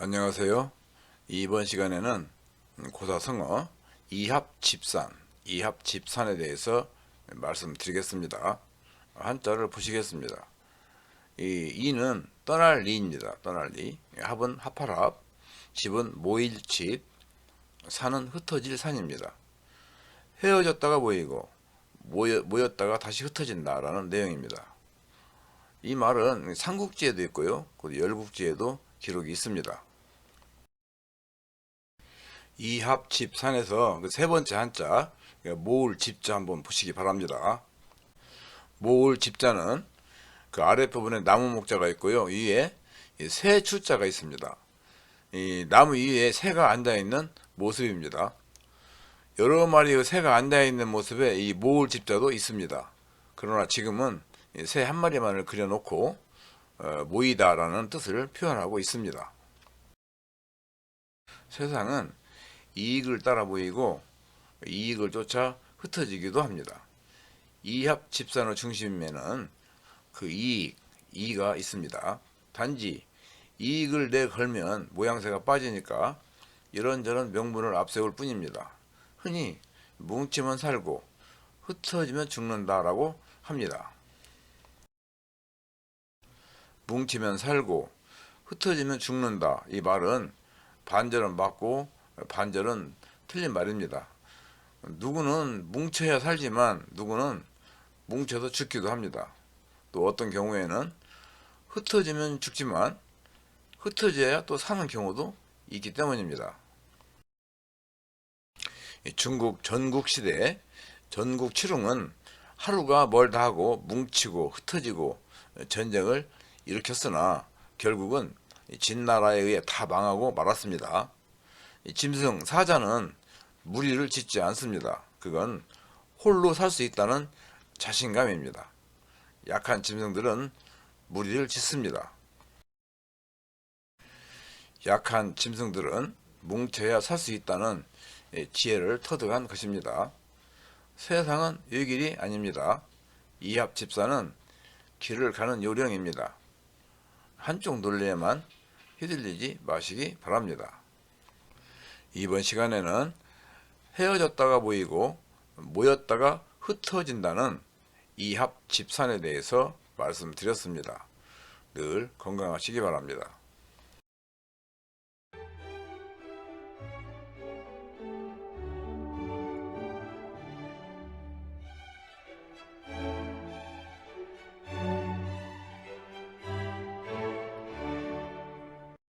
안녕하세요. 이번 시간에는 고사성어 이합 집산, 이합 집산에 대해서 말씀드리겠습니다. 한자를 보시겠습니다. 이 이는 떠날 리입니다. 떠날 리. 합은 합할합, 집은 모일 집, 산은 흩어질 산입니다. 헤어졌다가 모이고 모여, 모였다가 다시 흩어진다라는 내용입니다. 이 말은 삼국지에도 있고요. 그리고 열국지에도 기록이 있습니다. 이합 집산에서 그 세 번째 한자 그러니까 모을 집자 한번 보시기 바랍니다. 모을 집자는 그 아랫부분에 나무 목자가 있고요. 위에 이새 추자가 있습니다. 이 나무 위에 새가 앉아 있는 모습입니다. 여러 마리의 새가 앉아 있는 모습에 이 모을 집자도 있습니다. 그러나 지금은 이새한 마리만을 그려놓고 어, 모이다라는 뜻을 표현하고 있습니다. 세상은 이익을 따라 보이고 이익을 쫓아 흩어지기도 합니다. 이합 집산의 중심에는 그 이익, 이가 있습니다. 단지 이익을 내 걸면 모양새가 빠지니까 이런저런 명분을 앞세울 뿐입니다. 흔히 뭉치면 살고 흩어지면 죽는다라고 합니다. 뭉치면 살고 흩어지면 죽는다. 이 말은 반절은 맞고 반절은 틀린 말입니다. 누구는 뭉쳐야 살지만 누구는 뭉쳐서 죽기도 합니다. 또 어떤 경우에는 흩어지면 죽지만 흩어져야 또 사는 경우도 있기 때문입니다. 이 중국 전국 시대 전국 칠흥은 하루가 멀다 하고 뭉치고 흩어지고 전쟁을 일으켰으나 결국은 진나라에 의해 다 망하고 말았습니다. 이 짐승 사자는 무리를 짓지 않습니다. 그건 홀로 살 수 있다는 자신감입니다. 약한 짐승들은 무리를 짓습니다. 약한 짐승들은 뭉쳐야 살 수 있다는 지혜를 터득한 것입니다. 세상은 이 길이 아닙니다. 이합 집사는 길을 가는 요령입니다. 한쪽 논리에만 휘둘리지 마시기 바랍니다. 이번 시간에는 헤어졌다가 모이고 모였다가 흩어진다는 이합 집산에 대해서 말씀드렸습니다. 늘 건강하시기 바랍니다.